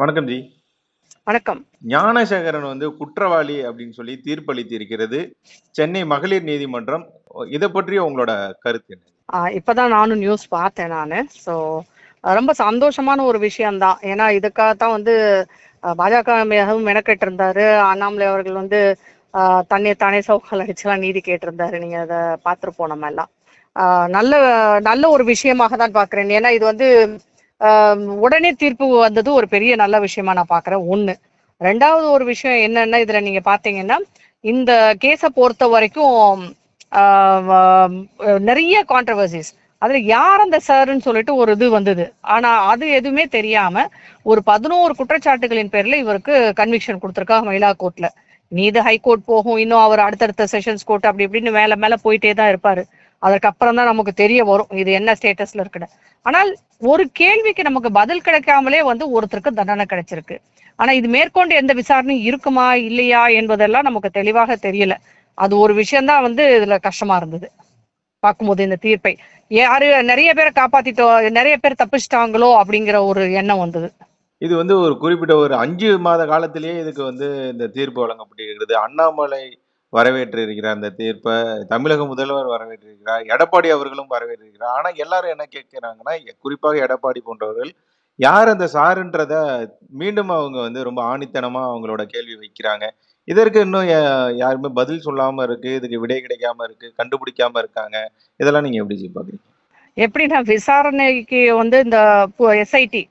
வணக்கம் ஜி. வணக்கம். ஞானசேகரன் வந்து குற்றவாளி அப்படின்னு சொல்லி தீர்ப்பளித்து இருக்கிறது சென்னை மகளிர் நீதிமன்றம். இத பற்றி உங்களோட கருத்து என்ன? இப்பதான் நானும் நியூஸ் பார்த்தேன் நானு. ஸோ ரொம்ப சந்தோஷமான ஒரு விஷயம் தான். ஏன்னா இதுக்காக தான் வந்து பாஜக மிகவும் மெனக்கெட்டு இருந்தாரு. அண்ணாமலை அவர்கள் வந்து தன்னை தானே சவுக்கால் அடிச்சுலாம் நீதி கேட்டிருந்தாரு. நீங்க அத பார்த்திருப்போம் நம்ம எல்லாம். நல்ல நல்ல ஒரு விஷயமாக தான் பார்க்கிறேன். ஏன்னா இது வந்து உடனே தீர்ப்பு வந்தது ஒரு பெரிய நல்ல விஷயமா நான் பார்க்குறேன் 1. 2வது ஒரு விஷயம் என்னன்னா, இதுல நீங்க பார்த்தீங்கன்னா, இந்த கேஸை பொறுத்த வரைக்கும் நிறைய கான்ட்ரவர்சிஸ் அதில் அதுல யார் அந்த சார்ன்னு சொல்லிட்டு ஒரு இது வந்தது. ஆனா அது எதுவுமே தெரியாம ஒரு 11 குற்றச்சாட்டுகளின் பேர்ல இவருக்கு கன்விக்ஷன் கொடுத்துருக்காங்க மயிலா கோர்ட்ல. நீ இது ஹை கோர்ட் போகும். இன்னும் அவர் அடுத்தடுத்த செஷன்ஸ் கோர்ட் அப்படி இப்படின்னு மேல மேல போயிட்டே தான் இருப்பாரு. அதற்கப்புறம் தான் நமக்கு தெரிய வரும். இது என்ன ஸ்டேட்டஸ்ல இருக்குன்னு. ஆனால் ஒரு கேள்விக்கு நமக்கு பதில் கிடைக்காமலே வந்து ஒருத்தருக்கு தண்டனை கிடைச்சிருக்கு. ஆனா இது மேற்கொண்டு எந்த விசாரணையும் இருக்குமா? இல்லையா? என்பதெல்லாம் நமக்கு தெளிவாக தெரியல. அது ஒரு விஷயம் தான் வந்து இதுல கஷ்டமா இருந்தது. பார்க்கும்போது இந்த தீர்ப்பை. யாரு நிறைய பேரை காப்பாத்திட்டோம் நிறைய பேர் தப்பிச்சிட்டாங்களோ அப்படிங்கிற ஒரு எண்ணம் வந்தது. இது வந்து ஒரு குறிப்பிட்ட ஒரு அஞ்சு மாத காலத்திலேயே இதுக்கு வந்து இந்த தீர்ப்பு வழங்கப்பட்டிருக்கிறது. அண்ணாமலை வரவேற்றிருக்கிறார் அந்த தீர்ப்பை தமிழக முதல்வர் வரவேற்றிருக்கிறார். எடப்பாடி அவர்களும் வரவேற்றிருக்கிறார். ஆனால் எல்லாரும் என்ன கேட்குறாங்கன்னா குறிப்பாக எடப்பாடி போன்றவர்கள், யார் அந்த சாருன்றத மீண்டும் அவங்க வந்து ரொம்ப ஆணித்தனமாக அவங்களோட கேள்வி வைக்கிறாங்க. இதற்கு இன்னும் யாருமே பதில் சொல்லாமல் இருக்குது இதுக்கு விடை கிடைக்காம இருக்குது கண்டுபிடிக்காம இருக்காங்க. இதெல்லாம் நீங்கள் எப்படி ஜி பார்க்குறீங்க? எப்படின்னா விசாரணைக்கு வந்து இந்த எஸ்ஐடி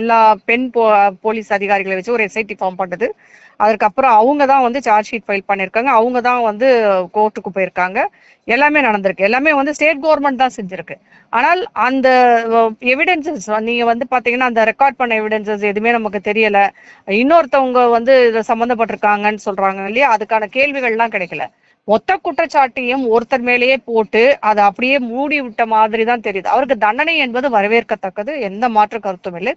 எல்லா பெண் போ போலீஸ் அதிகாரிகளை வச்சு ஒரு எஸ்ஐடி ஃபார்ம் பண்ணது. அதுக்கப்புறம் அவங்க தான் வந்து சார்ஜ் ஷீட் ஃபைல் பண்ணியிருக்காங்க. அவங்க தான் வந்து கோர்ட்டுக்கு போயிருக்காங்க. எல்லாமே நடந்திருக்கு. எல்லாமே வந்து ஸ்டேட் கவர்மெண்ட் தான் செஞ்சிருக்கு. ஆனால் அந்த எவிடென்சஸ் நீங்க வந்து பார்த்தீங்கன்னா, அந்த ரெக்கார்ட் பண்ண எவிடன்சஸ் எதுவுமே நமக்கு தெரியல. இன்னொருத்தவங்க வந்து இதில் சம்மந்தப்பட்டிருக்காங்கன்னு சொல்றாங்க இல்லையா? அதுக்கான கேள்விகள்லாம் கிடைக்கல. மொத்த குற்றச்சாட்டையும் ஒருத்தர் மேலேயே போட்டு அதை அப்படியே மூடி விட்ட மாதிரி தான் தெரியுது. அவருக்கு தண்டனை என்பது வரவேற்கத்தக்கது. எந்த மாற்று கருத்தும் இல்லை.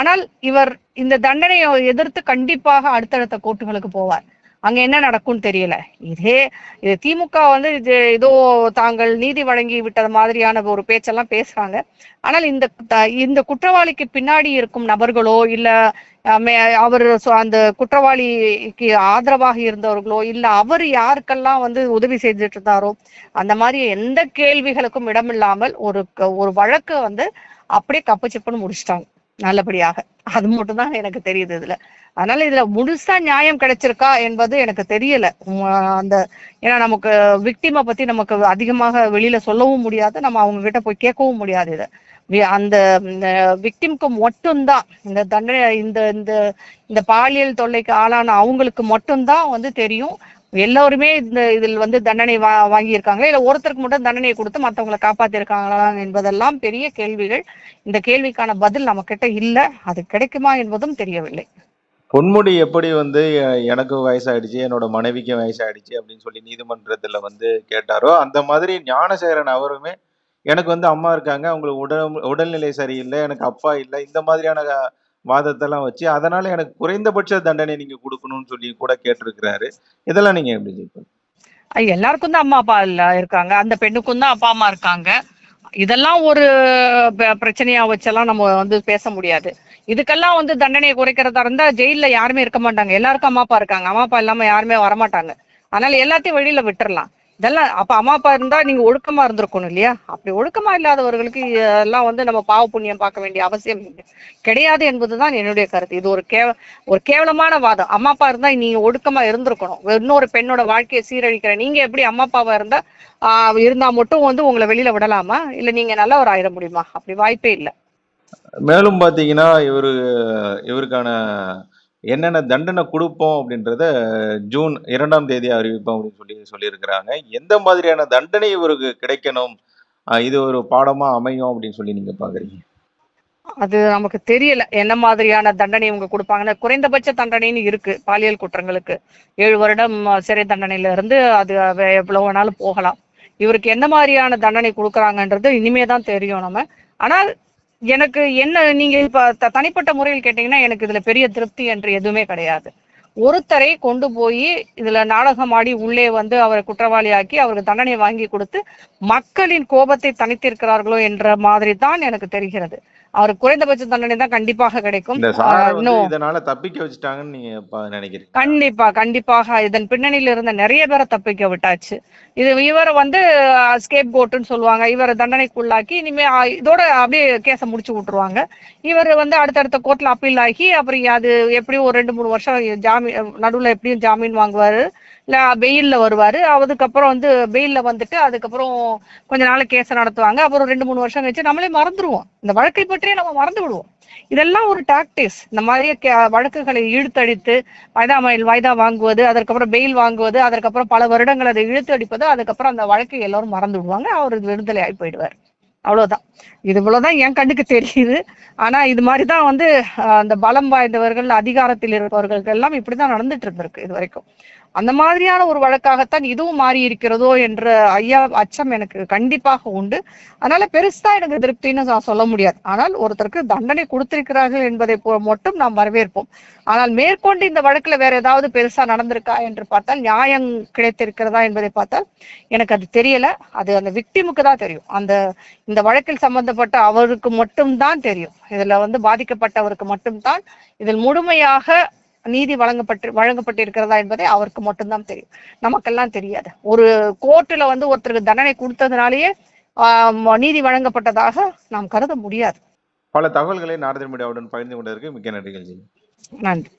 ஆனால் இவர் இந்த தண்டனையை எதிர்த்து கண்டிப்பாக அடுத்தடுத்த கோர்ட்டுகளுக்கு போவார். அங்க என்ன நடக்கும்னு தெரியல. இதே இது திமுக வந்து இது ஏதோ தாங்கள் நீதி வழங்கி விட்டது மாதிரியான ஒரு பேச்செல்லாம் பேசுறாங்க. ஆனால் இந்த த இந்த குற்றவாளிக்கு பின்னாடி இருக்கும் நபர்களோ, இல்ல அவர் மே அந்த குற்றவாளிக்கு ஆதரவாக இருந்தவர்களோ, இல்ல அவர் யாருக்கெல்லாம் வந்து உதவி செஞ்சுட்டு இருந்தாரோ, அந்த மாதிரி எந்த கேள்விகளுக்கும் இடமில்லாமல் ஒரு க ஒரு வழக்கு வந்து அப்படியே கப்பு சிப்புன்னு நல்லபடியாக. அது மட்டும் தான் எனக்கு தெரியுது இதுல. அதனால இதுல முழுசா நியாயம் கிடைச்சிருக்கா என்பது எனக்கு தெரியல. அந்த ஏன்னா நமக்கு விக்டிம பத்தி நமக்கு அதிகமாக வெளியில சொல்லவும் முடியாது. நம்ம அவங்க கிட்ட போய் கேட்கவும் முடியாது இத. வி அந்த விக்டிம்க்கு மட்டும்தான் இந்த தண்டனை இந்த இந்த இந்த பாலியல் தொல்லைக்கு ஆளான அவங்களுக்கு மட்டும்தான் வந்து தெரியும். எல்லோருமே இந்த இதில் வந்து தண்டனை வா வாங்கியிருக்காங்களா? இல்லை ஒருத்தருக்கு மட்டும் தண்டனையை கொடுத்து மற்றவங்களை காப்பாற்றிருக்காங்களா என்பதெல்லாம் பெரிய கேள்விகள். இந்த கேள்விக்கான பதில் நம்மகிட்ட இல்லை அது கிடைக்குமா என்பதும் தெரியவில்லை. பொன்முடி எப்படி வந்து எனக்கு வயசாயிடுச்சு, என்னோட மனைவிக்கும் வயசாயிடுச்சு அப்படின்னு சொல்லி நீதிமன்றத்துல வந்து கேட்டாரோ, அந்த மாதிரி ஞானசேகரன் அவருமே எனக்கு வந்து அம்மா இருக்காங்க. அவங்களுக்கு உடல் உடல்நிலை சரியில்லை எனக்கு அப்பா இல்லை இந்த மாதிரியான வாதத்தெல்லாம் வச்சு, அதனால எனக்கு குறைந்தபட்ச தண்டனை நீங்க குடுக்கணும்னு சொல்லி கூட கேட்டிருக்கிறாரு. இதெல்லாம் நீங்க எப்படி ஜெயிப்பீங்க எல்லாருக்கும் தான் அம்மா, அப்பா இல்ல இருக்காங்க. அந்த பெண்ணுக்கும் தான் அப்பா, அம்மா இருக்காங்க. இதெல்லாம் ஒரு ப பிரச்சனையா வச்செல்லாம் நம்ம வந்து பேச முடியாது. இதுக்கெல்லாம் வந்து தண்டனையை குறைக்கிறதா இருந்தா ஜெயில்ல யாருமே இருக்க மாட்டாங்க. எல்லாருக்கும் அம்மா, அப்பா இருக்காங்க. அம்மா, அப்பா இல்லாம யாருமே வரமாட்டாங்க. அதனால எல்லாத்தையும் வெளியில விட்டுறலாம். இதெல்லாம் அப்ப அம்மா, அப்பா இருந்தா நீங்க ஒழுக்கமா இருந்திருக்கணும் இல்லையா? அப்படி ஒழுக்கமா இல்லாதவர்களுக்கு எல்லாம் வந்து நம்ம பாவ புண்ணியம் பார்க்க வேண்டிய அவசியம் கிடையாது என்பதுதான் என்னுடைய கருத்து. இது ஒரு கேவ ஒரு கேவலமான வாதம். அம்மா, அப்பா இருந்தா நீங்க ஒழுக்கமா இருந்திருக்கணும். இன்னொரு பெண்ணோட வாழ்க்கைய சீரழிக்கிற நீங்க எப்படி அம்மா, அப்பாவா இருந்தா ஆஹ் இருந்தா மட்டும் வந்து உங்களை வெளியில விடலாமா? இல்ல நீங்க நல்லவர் ஆயிட முடியுமா? அப்படி வாய்ப்பே இல்ல. மேலும் பாத்தீங்கன்னா இவரு இவருக்கான என்னென்ன தண்டனை கொடுப்போம் அப்படின்றத ஜூன் இரண்டாம் தேதி அறிவிப்போம் அப்படின்னு சொல்லி சொல்லியிருக்கிறாங்க. எந்த மாதிரியான தண்டனை இவருக்கு கிடைக்கணும்? இது ஒரு பாடமா அமையும் அப்படின்னு சொல்லி நீங்க பாக்குறீங்க அது நமக்கு தெரியல. என்ன மாதிரியான தண்டனை இவங்க கொடுப்பாங்கன்னா குறைந்தபட்ச தண்டனைன்னு இருக்கு. பாலியல் குற்றங்களுக்கு. ஏழு வருடம் சிறை தண்டனையில இருந்து அது எவ்வளவு வேணாலும் போகலாம். இவருக்கு எந்த மாதிரியான தண்டனை கொடுக்குறாங்கன்றது இனிமே தான் தெரியும் நம்ம. ஆனால் எனக்கு என்ன நீங்க இப்ப த தனிப்பட்ட முறையில் கேட்டீங்கன்னா, எனக்கு இதுல பெரிய திருப்தி என்று எதுவுமே கிடையாது. ஒருத்தரை கொண்டு போயி இதுல நாடகமாடி உள்ளே வந்து அவர குற்றவாளியாக்கி அவருக்கு தண்டனை வாங்கி குடுத்து, மக்களின் கோபத்தை தணித்திருக்கிறார்களோ என்ற மாதிரி தான் எனக்கு தெரிகிறது. அவருக்கு குறைந்தபட்ச தண்டனை தான் கண்டிப்பாக கிடைக்கும். இதனால தப்பிக்க வச்சுட்டாங்கன்னு நீங்க நினைக்கிறீங்க. கண்டிப்பா கண்டிப்பாக. இதன் பின்னணியில இருந்த நிறைய பேரை தப்பிக்க விட்டாச்சு. இது இவரை வந்து ஸ்கேப் கோட்டுன்னு சொல்லுவாங்க. இவரை தண்டனைக்குள்ளாக்கி இனிமே இதோட அப்படியே கேஸை முடிச்சு விட்டுருவாங்க. இவர் வந்து அடுத்தடுத்த கோர்ட்ல அப்பீல் ஆகி அப்புறம் அது எப்படியும் ஒரு ரெண்டு மூணு வருஷம் ஜாமீன் நடுவுல எப்படியும் ஜாமீன் வாங்குவாரு. இல்லை பெயில்ல வருவாரு. அதுக்கப்புறம் வந்து பெயில்ல வந்துட்டு அதுக்கப்புறம் கொஞ்ச நாள் கேஸ் நடத்துவாங்க. அப்புறம் ரெண்டு மூணு வருஷம் கழிச்சு நம்மளே மறந்துடுவோம் இந்த வழக்கை பற்றியே நம்ம மறந்து விடுவோம். இதெல்லாம் ஒரு டாக்டிஸ் இந்த மாதிரி கே- வழக்குகளை இழுத்தடித்து வயதா மயில் வாய்தா வாங்குவது அதற்கப்புறம் பெயில் வாங்குவது அதற்கப்புறம் பல வருடங்கள் அதை இழுத்து அடிப்பது அதுக்கப்புறம் அந்த வழக்கை எல்லாரும் மறந்து விடுவாங்க. அவர் விடுதலை ஆகி போயிடுவார். அவ்வளவுதான். இது இவ்வளவுதான் என் கண்ணுக்கு தெரியுது. ஆனா இது மாதிரி தான் வந்து அந்த பலம் வாய்ந்தவர்கள் அதிகாரத்தில் இருப்பவர்களுக்கு எல்லாம் இப்படிதான் நடந்துட்டு இருந்திருக்கு இது வரைக்கும். அந்த மாதிரியான ஒரு வழக்காகத்தான் இதுவும் மாறி இருக்கிறதோ என்ற ஐயா அச்சம் எனக்கு கண்டிப்பாக உண்டு. அதனால பெருசா எனக்கு திருப்தின்னு நான் சொல்ல முடியாது. ஆனால் ஒருத்தருக்கு தண்டனை கொடுத்திருக்கிறார்கள் என்பதை மட்டும் நாம் வரவேற்போம். ஆனால் மேற்கொண்டு இந்த வழக்குல வேற ஏதாவது பெருசா நடந்திருக்கா என்று பார்த்தால் நியாயம் கிடைத்திருக்கிறதா என்பதை பார்த்தால் எனக்கு அது தெரியல. அது அந்த விக்டிமுக்கு தான் தெரியும். அந்த இந்த வழக்கில் சம்பந்தப்பட்ட அவருக்கு மட்டும்தான் தெரியும். இதுல வந்து பாதிக்கப்பட்டவருக்கு மட்டும்தான் இதில் முழுமையாக நீதி வழங்கப்பட்டு வழங்கப்பட்டிருக்கிறதா என்பதை அவருக்கு மட்டும்தான் தெரியும். நமக்கெல்லாம் தெரியாது. ஒரு கோர்ட்டுல வந்து ஒருத்தருக்கு தண்டனை கொடுத்ததுனாலேயே ஆஹ் நீதி வழங்கப்பட்டதாக நாம் கருத முடியாது. பல தகவல்களை நாரதன் மீடியாவுடன் பகிர்ந்து கொண்டதற்கு மிக்க நன்றிகள் நன்றி.